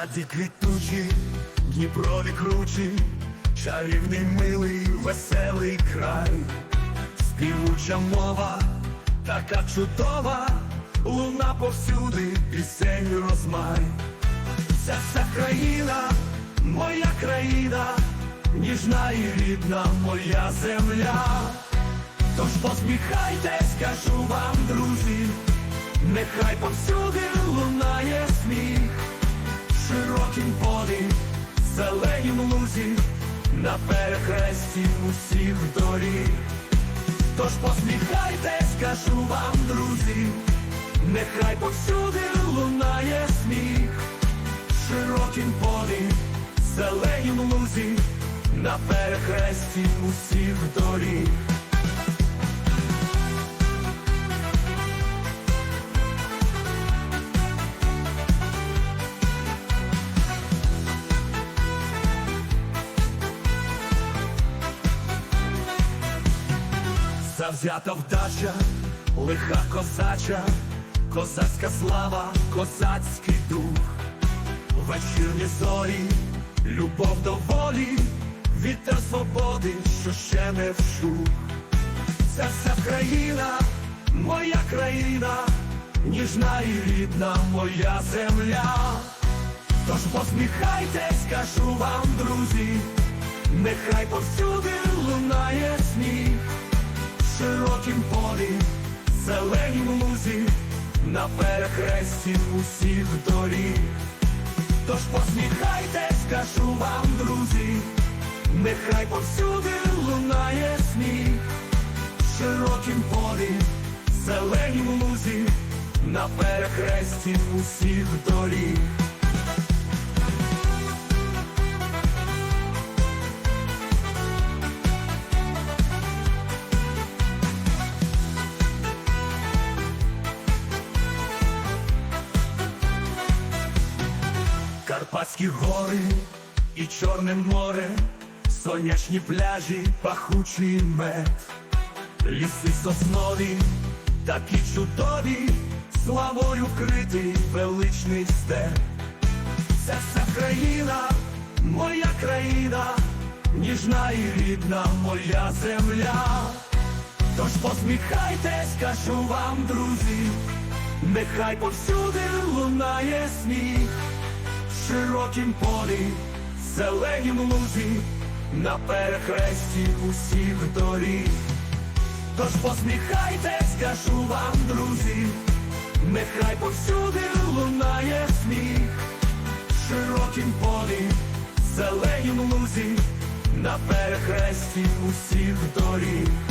Сади квітучі, Дніпрові кручі, чарівний милий, веселий край, співуча мова, така чудова, луна повсюди, пісень розмай. Ця вся країна, моя країна, ніжна і рідна моя земля. Тож посміхайтесь, кажу вам, друзі, нехай повсюди лунає сміх, широкім полі, зеленім лузі, на перехресті усіх доріг. Тож посміхайтесь, кажу вам, друзі, нехай повсюди лунає сміх, широкім полі, зеленім лузі, на перехресті усіх доріг. Завзята вдача, лиха козача, козацька слава, козацький дух, вечірні зорі, любов до волі, вітер свободи, що ще не вщух. Це вся країна, моя країна, ніжна і рідна моя земля. Тож посміхайтесь, кажу вам, друзі, нехай повсюди лунає сміх на перехресті усіх доріг. Тож посміхайтесь, кажу вам, друзі, нехай повсюди лунає сміх, широкім полі, зеленім лузі, на перехресті усіх доріг. Карпатські гори і Чорне море, сонячні пляжі, пахучий мед, ліси соснові, такі чудові, славою вкритий величний степ. Це вся країна, моя країна, ніжна і рідна моя земля. Тож посміхайтесь, кажу вам, друзі, нехай повсюди лунає сміх широкім полі, зеленім лузі, на перехресті усіх доріг. Тож посміхайтесь, кажу вам, друзі, нехай повсюди лунає сміх, широкім полі, зеленім лузі, на перехресті усіх доріг.